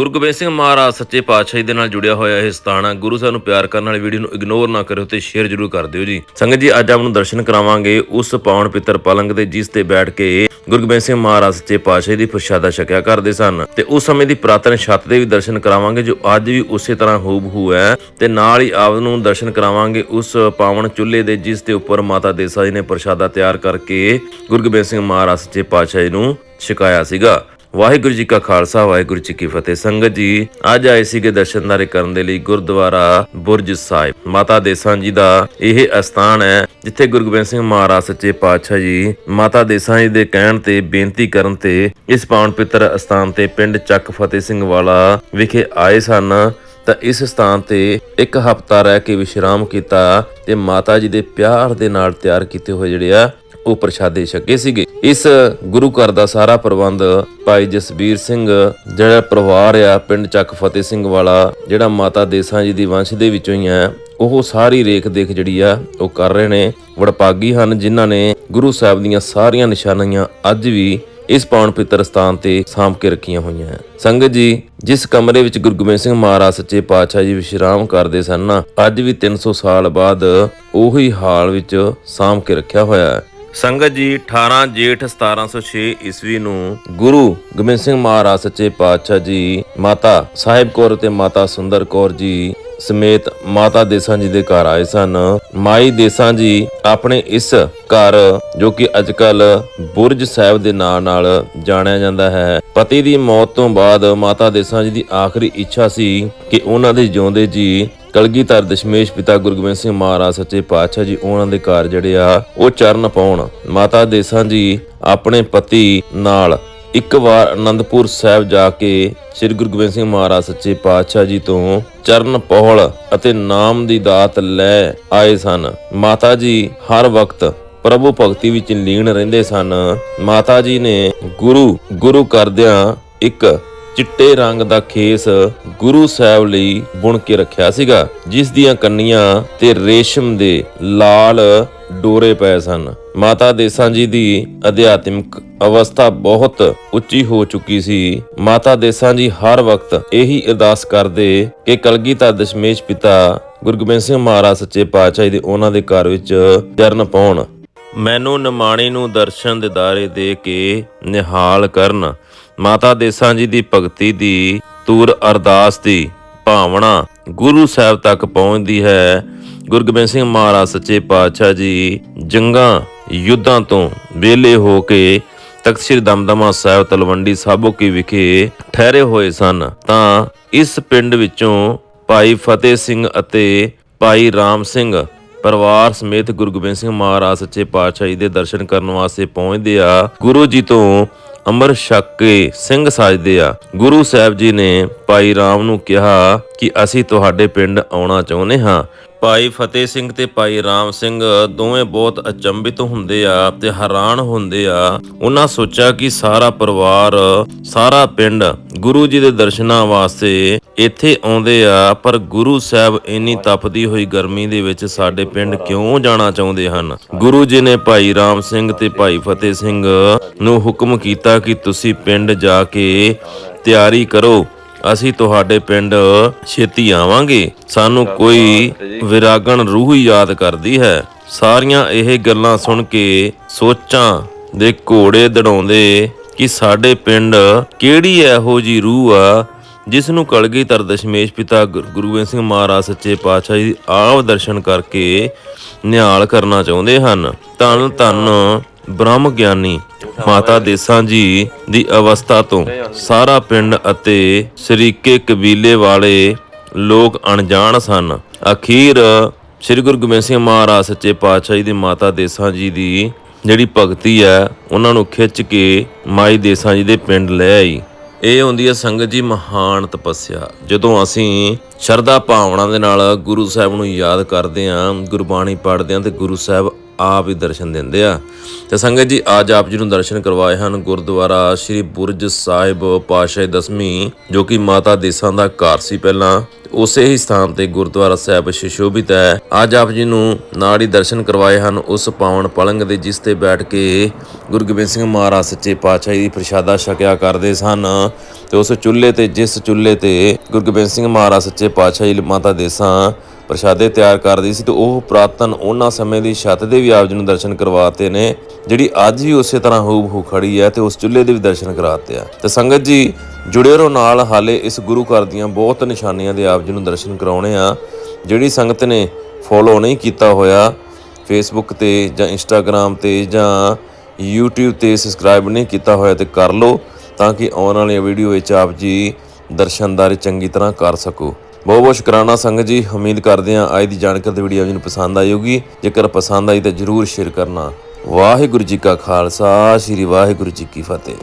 ਗੁਰੂ ਗੋਬਿੰਦ ਸਿੰਘ ਮਹਾਰਾਜ ਸੱਚੇ ਪਾਤਸ਼ਾਹ ਦੇ ਨਾਲ ਜੁੜਿਆ ਹੋਇਆ ਇਹ ਸਥਾਨ ਹੈ ਗੁਰੂ ਸਾਹਿਬ ਨੂੰ ਪਿਆਰ ਕਰਨ ਵਾਲੀ ਵੀਡੀਓ ਨੂੰ ਇਗਨੋਰ ਨਾ ਕਰਿਓ ਤੇ ਸ਼ੇਅਰ ਜ਼ਰੂਰ ਕਰ ਦਿਓ ਜੀ। ਸੰਗਤ ਜੀ, ਅੱਜ ਆਪ ਨੂੰ ਦਰਸ਼ਨ ਕਰਾਵਾਂਗੇ ਉਸ ਪਾਵਨ ਪਿੱਤਰ ਪਲੰਗ ਦੇ, ਜਿਸ ਤੇ ਬੈਠ ਕੇ ਗੁਰੂ ਗੋਬਿੰਦ ਸਿੰਘ ਮਹਾਰਾਜ ਸੱਚੇ ਪਾਤਸ਼ਾਹ ਦੀ ਪ੍ਰਸ਼ਾਦਾ ਛਕਿਆ ਕਰਦੇ ਸਨ। ਤੇ ਉਸ ਸਮੇਂ ਦੀ ਪ੍ਰਾਤਨ ਛੱਤ ਦੇ ਵੀ ਦਰਸ਼ਨ ਕਰਾਵਾਂਗੇ, ਜੋ ਅੱਜ ਵੀ ਉਸੇ ਤਰ੍ਹਾਂ ਹੂਬਹੂ ਹੈ। ਤੇ ਨਾਲ ਹੀ ਆਪ ਨੂੰ ਦਰਸ਼ਨ ਕਰਾਵਾਂਗੇ ਉਸ ਪਾਵਨ ਚੁੱਲ੍ਹੇ ਦੇ, ਜਿਸ ਦੇ ਉੱਪਰ ਮਾਤਾ ਦੇਸਾ ਜੀ ਨੇ ਪ੍ਰਸ਼ਾਦਾ ਤਿਆਰ ਕਰਕੇ ਗੁਰੂ ਗੋਬਿੰਦ ਸਿੰਘ ਮਹਾਰਾਜ ਸੱਚੇ ਪਾਤਸ਼ਾਹ ਨੂੰ ਛਕਾਇਆ ਸੀਗਾ। ਵਾਹਿਗੁਰੂ ਜੀ ਕਾ ਖਾਲਸਾ, ਵਾਹਿਗੁਰੂ ਜੀ ਕੀ ਫਤਿਹ। ਸੰਗਤ ਜੀ, ਅੱਜ ਆਏ ਸੀਗੇ ਦਰਸ਼ਨਦਾਰੇ ਕਰਨ ਦੇ ਲਈ ਗੁਰਦੁਆਰਾ ਬੁਰਜ ਸਾਹਿਬ। ਮਾਤਾ ਦੇਸਾਂ ਜੀ ਦਾ ਇਹ ਅਸਥਾਨ ਹੈ, ਜਿੱਥੇ ਗੁਰੂ ਗੋਬਿੰਦ ਸਿੰਘ ਮਹਾਰਾਜ ਸੱਚੇ ਪਾਤਸ਼ਾਹ ਜੀ, ਮਾਤਾ ਦੇਸਾਂ ਜੀ ਦੇ ਕਹਿਣ ਤੇ ਬੇਨਤੀ ਕਰਨ ਤੇ ਇਸ ਪਾਵਨ ਪਿੱਤਰ ਅਸਥਾਨ ਤੇ ਪਿੰਡ ਚੱਕ ਫਤਿਹ ਸਿੰਘ ਵਾਲਾ ਵਿਖੇ ਆਏ ਸਨ। ਤਾਂ ਇਸ ਸਥਾਨ ਤੇ ਇੱਕ ਹਫ਼ਤਾ ਰਹਿ ਕੇ ਵਿਸ਼ਰਾਮ ਕੀਤਾ ਤੇ ਮਾਤਾ ਜੀ ਦੇ ਪਿਆਰ ਦੇ ਨਾਲ ਤਿਆਰ ਕੀਤੇ ਹੋਏ ਜਿਹੜੇ ਆ ਉਹ ਪ੍ਰਸ਼ਾਦੇ ਛਕੇ ਸੀਗੇ। ਇਸ ਗੁਰੂ ਘਰ ਦਾ ਸਾਰਾ ਪ੍ਰਬੰਧ ਭਾਈ ਜਸਬੀਰ ਸਿੰਘ, ਜਿਹੜਾ ਪਰਿਵਾਰ ਆ, ਪਿੰਡ ਚੱਕ ਫਤਿਹ ਸਿੰਘ ਵਾਲਾ, ਜਿਹੜਾ ਮਾਤਾ ਦੇਸਾਂ ਜੀ ਦੀ ਵੰਸ਼ ਦੇ ਵਿੱਚੋਂ ਹੀ ਆ, ਉਹ ਸਾਰੀ ਰੇਖ ਦੇਖ ਜਿਹੜੀ ਆ, ਉਹ ਕਰ ਰਹੇ ਨੇ। ਵਡਪਾਗੀ ਹਨ ਜਿਨ੍ਹਾਂ ਨੇ ਗੁਰੂ ਸਾਹਿਬ ਦੀਆਂ ਸਾਰੀਆਂ ਨਿਸ਼ਾਨੀਆਂ ਅੱਜ ਵੀ ਇਸ ਪਾਉਣ ਪਿੱਤਰ ਸਥਾਨ ਤੇ ਸਾਂਭ ਕੇ ਰੱਖੀਆਂ ਹੋਈਆਂ ਸੰਗਤ ਜੀ, ਜਿਸ ਕਮਰੇ ਵਿੱਚ ਗੁਰੂ ਗੋਬਿੰਦ ਸਿੰਘ ਮਹਾਰਾਜ ਸੱਚੇ ਪਾਤਸ਼ਾਹ ਜੀ ਵਿਸ਼ਰਾਮ ਕਰਦੇ ਸਨ ਨਾ, ਅੱਜ ਵੀ 300 ਸਾਲ ਬਾਅਦ ਉਹੀ ਹਾਲ ਵਿੱਚ ਸਾਂਭ ਕੇ ਰੱਖਿਆ ਹੋਇਆ ਹੈ। ਸੰਗਤ ਜੀ 18 ਜੇਠ 1706 ਈਸਵੀ ਨੂੰ ਗੁਰੂ ਗੋਬਿੰਦ ਸਿੰਘ ਮਹਾਰਾਜ ਸੱਚੇ ਪਾਤਸ਼ਾਹ ਜੀ, ਮਾਤਾ ਸਾਹਿਬ ਕੌਰ ਤੇ ਮਾਤਾ ਸੁੰਦਰ ਕੌਰ ਜੀ ਸਮੇਤ ਮਾਤਾ ਦੇਸਾਂ ਜੀ ਦੇ ਘਰ ਆਏ ਸਨ। ਮਾਈ ਦੇਸਾਂ ਜੀ ਆਪਣੇ ਇਸ ਘਰ ਜੋ ਕਿ ਅੱਜਕੱਲ ਬੁਰਜ ਸਾਹਿਬ ਦੇ ਨਾਂ ਨਾਲ ਜਾਣਿਆ ਜਾਂਦਾ ਹੈ। ਪਤੀ ਦੀ ਮੌਤ ਤੋਂ ਬਾਅਦ ਮਾਤਾ ਦੇਸਾਂ ਜੀ ਦੀ ਆਖਰੀ ਇੱਛਾ ਸੀ ਕਿ ਉਹਨਾਂ ਦੇ ਜਿਉਂਦੇ ਜੀ ਕਲਗੀਧਰ ਦਸ਼ਮੇਸ਼ ਪਿਤਾ ਗੁਰੂ ਸਿੰਘ ਮਹਾਰਾਜ ਸੱਚੇ ਪਾਤਸ਼ਾਹ ਜੀ, ਉਹਨਾਂ ਦੇ ਘਰ ਜਿਹੜੇ ਆ, ਉਹ ਚਰਨ ਪਾਉਣ। ਮਾਤਾ ਦੇਸਾਂ ਜੀ, ਆਪਣੇ ਪਤੀ ਨਾਲ ਇੱਕ ਵਾਰ ਆਨੰਦਪੁਰ ਸਾਹਿਬ ਜਾ ਕੇ ਸ੍ਰੀ ਗੁਰੂ ਗੋਬਿੰਦ ਸਿੰਘ ਮਹਾਰਾਜ ਸੱਚੇ ਪਾਤਸ਼ਾਹ ਜੀ ਤੋਂ ਚਰਨ ਪਹੁਲ ਅਤੇ ਨਾਮ ਦੀ ਦਾਤ ਲੈ ਆਏ ਸਨ। ਮਾਤਾ ਜੀ ਹਰ ਵਕਤ ਪ੍ਰਭੂ ਭਗਤੀ ਵਿੱਚ ਲੀਨ ਰਹਿੰਦੇ ਸਨ। ਮਾਤਾ ਜੀ ਨੇ ਗੁਰੂ ਗੁਰੂ ਕਰਦਿਆਂ ਇੱਕ ਚਿੱਟੇ ਰੰਗ ਦਾ ਖੇਸ ਗੁਰੂ ਸਾਹਿਬ ਲਈ ਬੁਣ ਕੇ ਰੱਖਿਆ ਸੀਗਾ, ਜਿਸ ਦੀਆਂ ਕੰਨੀਆਂ ਤੇ ਰੇਸ਼ਮ ਦੇ ਲਾਲ ਡੋਰੇ ਪਏ ਸਨ। ਮਾਤਾ ਦੇਸਾਂ ਜੀ ਦੀ ਅਧਿਆਤਮਿਕ ਅਵਸਥਾ ਬਹੁਤ ਉੱਚੀ ਹੋ ਚੁੱਕੀ ਸੀ। ਮਾਤਾ ਦੇਸਾਂ ਜੀ ਹਰ ਵਕਤ ਇਹੀ ਅਰਦਾਸ ਕਰਦੇ ਕਿ ਕਲਗੀਧਰ ਦਸ਼ਮੇਸ਼ ਪਿਤਾ ਗੁਰੂ ਗੋਬਿੰਦ ਸਿੰਘ ਮਹਾਰਾਜ ਸੱਚੇ ਪਾਤਸ਼ਾਹ ਦੇ ਉਹਨਾਂ ਦੇ ਘਰ ਵਿੱਚ ਚਰਨ ਪਾਉਣ। ਮੈਨੂੰ ਨਿਮਾਣੀ ਨੂੰ ਦਰਸ਼ਨ ਦਿਦਾਰੇ ਦੇ ਕੇ ਨਿਹਾਲ ਕਰਨ। ਮਾਤਾ ਦੇਸਾਂ ਜੀ ਦੀ ਭਗਤੀ ਦੀ ਤੂਰ ਅਰਦਾਸ ਦੀ ਭਾਵਨਾ ਗੁਰੂ ਸਾਹਿਬ ਤੱਕ ਪਹੁੰਚਦੀ ਹੈ। ਗੁਰੂ ਗੋਬਿੰਦ ਸਿੰਘ ਮਹਾਰਾਜ ਸੱਚੇ ਪਾਤਸ਼ਾਹ ਜੀ ਜੰਗਾਂ, ਯੁੱਧਾਂ ਤੋਂ ਵਿਹਲੇ ਹੋ ਕੇ ਤਖਤ ਸ੍ਰੀ ਦਮਦਮਾ ਸਾਹਿਬ ਤਲਵੰਡੀ ਸਾਬੋ ਕੀ ਵਿਖੇ ਠਹਿਰੇ ਹੋਏ ਸਨ। ਤਾਂ ਇਸ ਪਿੰਡ ਵਿੱਚੋਂ ਭਾਈ ਫਤਿਹ ਸਿੰਘ ਅਤੇ ਭਾਈ ਰਾਮ ਸਿੰਘ ਪਰਿਵਾਰ ਸਮੇਤ ਗੁਰੂ ਗੋਬਿੰਦ ਸਿੰਘ ਮਹਾਰਾਜ ਸੱਚੇ ਪਾਤਸ਼ਾਹ ਜੀ ਦੇ ਦਰਸ਼ਨ ਕਰਨ ਵਾਸਤੇ ਪਹੁੰਚਦੇ ਆ, ਗੁਰੂ ਜੀ ਤੋਂ ਅੰਮ੍ਰਿਤ ਛਕ ਕੇ ਸਿੰਘ ਸਾਜਦੇ ਆ। ਗੁਰੂ ਸਾਹਿਬ ਜੀ ਨੇ ਭਾਈ ਰਾਮ ਨੂੰ ਕਿਹਾ ਕਿ ਅਸੀਂ ਤੁਹਾਡੇ ਪਿੰਡ ਆਉਣਾ ਚਾਹੁੰਦੇ ਹਾਂ। ਭਾਈ ਫਤਿਹ ਸਿੰਘ ਤੇ ਭਾਈ ਰਾਮ ਸਿੰਘ ਦੋਵੇਂ ਬਹੁਤ ਅਚੰਭਿਤ ਹੁੰਦੇ ਆ ਤੇ ਹੈਰਾਨ ਹੁੰਦੇ ਆ। ਉਹਨਾਂ ਸੋਚਿਆ ਕਿ ਸਾਰਾ ਪਰਿਵਾਰ, ਸਾਰਾ ਪਿੰਡ ਗੁਰੂ ਜੀ ਦੇ ਦਰਸ਼ਨਾਂ ਵਾਸਤੇ ਇੱਥੇ ਆਉਂਦੇ ਆ, ਪਰ ਗੁਰੂ ਸਾਹਿਬ ਇੰਨੀ ਤਪਦੀ ਹੋਈ ਗਰਮੀ ਦੇ ਵਿੱਚ ਸਾਡੇ ਪਿੰਡ ਕਿਉਂ ਜਾਣਾ ਚਾਹੁੰਦੇ ਹਨ? ਗੁਰੂ ਜੀ ਨੇ ਭਾਈ ਰਾਮ ਸਿੰਘ ਤੇ ਭਾਈ ਫਤਿਹ ਸਿੰਘ ਨੂੰ ਹੁਕਮ ਕੀਤਾ ਕਿ ਤੁਸੀਂ ਪਿੰਡ ਜਾ ਕੇ ਤਿਆਰੀ ਕਰੋ। ਅਸੀਂ ਤੁਹਾਡੇ ਪਿੰਡ ਛੇਤੀ ਆਵਾਂਗੇ। ਸਾਨੂੰ ਕੋਈ ਵਿਰਾਗਣ ਰੂਹ ਹੀ ਯਾਦ ਕਰਦੀ ਹੈ। ਸਾਰੀਆਂ ਇਹ ਗੱਲਾਂ ਸੁਣ ਕੇ ਸੋਚਾਂ ਦੇ ਘੋੜੇ ਦੜਾਉਂਦੇ ਕਿ ਸਾਡੇ ਪਿੰਡ ਕਿਹੜੀ ਇਹੋ ਜੀ ਰੂਹ ਆ ਜਿਸ ਨੂੰ ਕਲਗੀਧਰ ਦਸ਼ਮੇਸ਼ ਪਿਤਾ ਗੁਰ- ਗੁਰੂ ਗੋਬਿੰਦ ਸਿੰਘ ਮਹਾਰਾਜ ਸੱਚੇ ਪਾਤਸ਼ਾਹ ਜੀ ਆਪ ਦਰਸ਼ਨ ਕਰਕੇ ਨਿਹਾਲ ਕਰਨਾ ਚਾਹੁੰਦੇ ਹਨ। ਧੰਨ ਧੰਨ ਬ੍ਰਹਮ ਗਿਆਨੀ ਮਾਤਾ ਦੇਸਾਂ ਜੀ ਦੀ ਅਵਸਥਾ ਤੋਂ ਸਾਰਾ ਪਿੰਡ ਅਤੇ ਸ਼ਰੀਕੇ ਕਬੀਲੇ ਵਾਲੇ ਲੋਕ ਅਣਜਾਣ ਸਨ। ਅਖੀਰ ਸ੍ਰੀ ਗੁਰੂ ਗੋਬਿੰਦ ਸਿੰਘ ਮਹਾਰਾਜ ਸੱਚੇ ਪਾਤਸ਼ਾਹ ਜੀ ਦੀ ਮਾਤਾ ਦੇਸਾਂ ਜੀ ਦੀ ਜਿਹੜੀ ਭਗਤੀ ਹੈ, ਉਹਨਾਂ ਨੂੰ ਖਿੱਚ ਕੇ ਮਾਈ ਦੇਸਾਂ ਜੀ ਦੇ ਪਿੰਡ ਲੈ ਆਈ। ਇਹ ਹੁੰਦੀ ਹੈ ਸੰਗਤ ਜੀ ਮਹਾਨ ਤਪੱਸਿਆ। ਜਦੋਂ ਅਸੀਂ ਸ਼ਰਧਾ ਭਾਵਨਾ ਦੇ ਨਾਲ ਗੁਰੂ ਸਾਹਿਬ ਨੂੰ ਯਾਦ ਕਰਦੇ ਆਂ ਗੁਰਬਾਣੀ ਪੜ੍ਹਦੇ ਆਂ ਤੇ ਗੁਰੂ ਸਾਹਿਬ ਆਪ ਹੀ ਦਰਸ਼ਨ ਦਿੰਦੇ ਆ। ਤੇ ਸੰਗਤ ਜੀ, ਅੱਜ ਆਪ ਜੀ ਨੂੰ ਦਰਸ਼ਨ ਕਰਵਾਏ ਹਨ ਗੁਰਦੁਆਰਾ ਸ੍ਰੀ ਬੁਰਜ ਸਾਹਿਬ ਪਾਤਸ਼ਾਹੀ ਦਸਵੀਂ, ਜੋ ਕਿ ਮਾਤਾ ਦੇਸਾਂ ਦਾ ਘਰ ਸੀ ਪਹਿਲਾਂ। ਉਸੇ ਹੀ ਸਥਾਨ ਤੇ ਗੁਰਦੁਆਰਾ ਸਾਹਿਬ ਸ਼ਿਸ਼ੋਭਿਤ ਹੈ। ਅੱਜ ਆਪ ਜੀ ਨੂੰ ਨਾਲ ਹੀ ਦਰਸ਼ਨ ਕਰਵਾਏ ਹਨ ਉਸ ਪਾਵਨ ਪਲੰਗ ਦੇ, ਜਿਸ ਤੇ ਬੈਠ ਕੇ ਗੁਰੂ ਗੋਬਿੰਦ ਸਿੰਘ ਮਹਾਰਾਜ ਸੱਚੇ ਪਾਤਸ਼ਾਹ ਦੀ ਪ੍ਰਸ਼ਾਦਾ ਛਕਿਆ ਕਰਦੇ ਸਨ। ਤੇ ਉਸ ਚੁੱਲ੍ਹੇ ਤੇ, ਜਿਸ ਚੁੱਲ੍ਹੇ ਤੇ ਗੁਰੂ ਗੋਬਿੰਦ ਸਿੰਘ ਮਹਾਰਾਜ ਸੱਚੇ ਪਾਤਸ਼ਾਹ ਜੀ ਮਾਤਾ ਦੇਸਾਂ ਪ੍ਰਸ਼ਾਦੇ ਤਿਆਰ ਕਰਦੀ ਸੀ ਤੇ ਉਹ ਪ੍ਰਾਤਨ ਉਹਨਾਂ ਸਮੇਂ ਦੀ ਛੱਤ ਦੇ ਵੀ ਆਪ ਜੀ ਨੂੰ ਦਰਸ਼ਨ ਕਰਵਾਤੇ ਨੇ, ਜਿਹੜੀ ਅੱਜ ਵੀ ਉਸੇ ਤਰ੍ਹਾਂ ਹੂਬ ਖੜੀ ਹੈ ਤੇ ਉਸ ਚੁੱਲ੍ਹੇ ਦੇ ਵੀ ਦਰਸ਼ਨ ਕਰਾਤੇ ਆ। ਤੇ ਸੰਗਤ ਜੀ, ਜੁੜੇ ਰਹੋ ਨਾਲ, ਹਾਲੇ ਇਸ ਗੁਰੂ ਘਰ ਦੀਆਂ ਬਹੁਤ ਨਿਸ਼ਾਨੀਆਂ ਦੇ ਆਪ ਜੀ ਨੂੰ ਦਰਸ਼ਨ ਕਰਾਉਣੇ ਆ। ਜਿਹੜੀ ਸੰਗਤ ਨੇ ਫੋਲੋ ਨਹੀਂ ਕੀਤਾ ਹੋਇਆ ਫੇਸਬੁੱਕ ਤੇ ਜਾਂ ਇੰਸਟਾਗ੍ਰam ਤੇ ਜਾਂ YouTube ਤੇ ਸਬਸਕ੍ਰਾਈਬ ਨਹੀਂ ਕੀਤਾ ਹੋਇਆ ਤੇ ਕਰ ਲਓ, ਤਾਂ ਕਿ ਆਉਣ ਵਾਲੀਆਂ ਵੀਡੀਓ ਵਿੱਚ ਆਪ ਜੀ ਦਰਸ਼ਨਦਾਰੀ ਚੰਗੀ ਤਰ੍ਹਾਂ ਕਰ ਸਕੋ। ਬਹੁਤ ਬਹੁਤ ਸ਼ੁਕਰਾਨਾ ਸੰਗਤ ਜੀ, ਉਮੀਦ ਕਰਦੇ ਹਾਂ ਅੱਜ ਦੀ ਜਾਣਕਾਰੀ ਦੀ ਵੀਡੀਓ ਆਪ ਨੂੰ ਪਸੰਦ ਆਈ ਹੋਗੀ ਜੇਕਰ ਪਸੰਦ ਆਈ ਤਾਂ ਜਰੂਰ ਸ਼ੇਅਰ ਕਰਨਾ। ਵਾਹਿਗੁਰੂ ਜੀ ਕਾ ਖਾਲਸਾ, ਸ੍ਰੀ ਵਾਹਿਗੁਰੂ ਜੀ ਕੀ ਫਤਿਹ।